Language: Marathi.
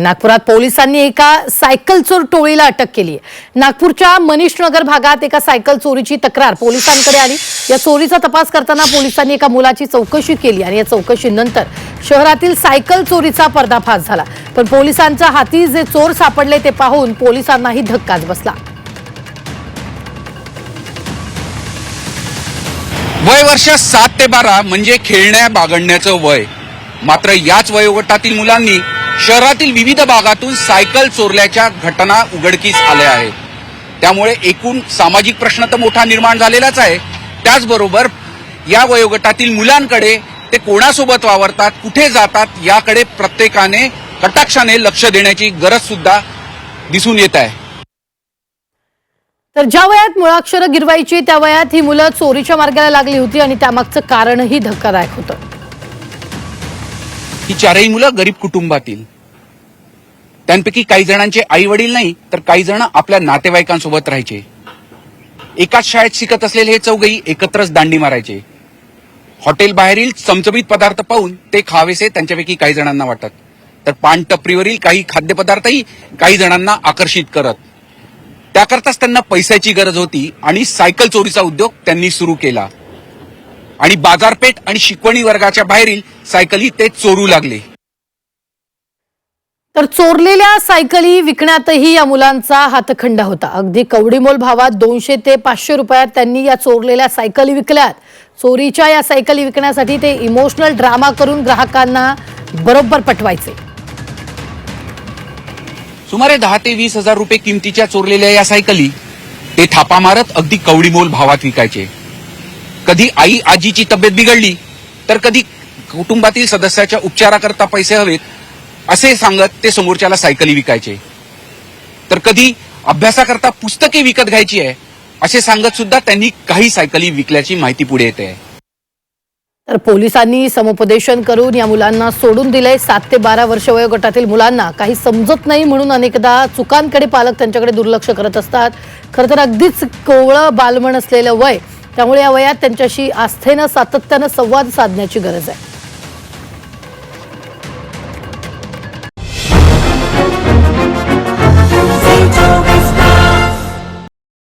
नागपुरात पोलिसांनी एका सायकल चोर टोळीला अटक केली आहे नागपूरच्या मनीष नगर भागात एका सायकल चोरीची तक्रार पोलिसांकडे आली. या चोरीचा तपास करताना पोलिसांनी एका मुलाची चौकशी केली आणि या चौकशीनंतर शहरातील सायकल चोरीचा पर्दाफाश झाला. पण पोलिसांच्या हाती जे चोर सापडले ते पाहून पोलिसांनाही धक्काच बसला. वय वर्ष सात ते बारा म्हणजे खेळण्या बागडण्याचं वय. मात्र याच वयोगटातील मुलांनी शहरातील विविध भागातून सायकल चोरल्याच्या घटना उघडकीस आल्या आहेत. त्यामुळे एकूण सामाजिक प्रश्न तर मोठा निर्माण झालेलाच आहे. त्याचबरोबर या वयोगटातील मुलांकडे ते कोणासोबत वावरतात कुठे जातात याकडे प्रत्येकाने कटाक्षाने लक्ष देण्याची गरज सुद्धा दिसून येत आहे. तर ज्या वयात मुळाक्षरं गिरवायची त्या वयात ही मुलं चोरीच्या मार्गाला लागली होती आणि त्यामागचं कारणही धक्कादायक होतं. ही चारही मुलं गरीब कुटुंबातील. त्यांपैकी काही जणांचे आई वडील नाही तर काही जण आपल्या नातेवाईकांसोबत राहायचे. एकाच शाळेत शिकत असलेले हे चौघही एकत्रच दांडी मारायचे. हॉटेल बाहेरील चमचमीत पदार्थ पाहून ते खावेसे त्यांच्यापैकी काही जणांना वाटत. तर पान टपरीवरील काही खाद्यपदार्थही काही जणांना आकर्षित करत. त्याकरताच त्यांना पैशाची गरज होती आणि सायकल चोरीचा उद्योग त्यांनी सुरू केला. आणि बाजारपेठ आणि शिकवणी वर्गाच्या बाहेरील सायकली ते चोरू लागले. तर चोरलेल्या सायकली विकण्यातही या मुलांचा हातखंडा होता. अगदी कवडीमोल भावात दोनशे ते पाचशे रुपयात त्यांनी या चोरलेल्या सायकली विकल्यात. चोरीच्या या सायकली विकण्यासाठी ते इमोशनल ड्रामा करून ग्राहकांना बरोबर पटवायचे. सुमारे दहा ते वीस हजार रुपये किमतीच्या चोरलेल्या या सायकली ते थापा मारत अगदी कवडीमोल भावात विकायचे. कधी आई आजीची तब्येत बिघडली तर कधी कुटुंबातील सदस्याच्या उपचाराकरता पैसे हवेत असे सांगत ते समोरच्याला सायकली विकायचे. तर कधी अभ्यासाकरता पुस्तके विकत घ्यायची आहे असे सांगत सुद्धा त्यांनी काही सायकली विकल्याची माहिती पुढे येते. आहे तर पोलिसांनी समुपदेशन करून या मुलांना सोडून दिलंय. सात ते बारा वर्ष वयोगटातील मुलांना काही समजत नाही म्हणून अनेकदा चुकांकडे पालक त्यांच्याकडे दुर्लक्ष करत असतात. खरं तर अगदीच कोवळं बालमण असलेलं वय त्यामुळे या वयात त्यांच्याशी आस्थेनं सातत्यानं संवाद साधण्याची गरज आहे.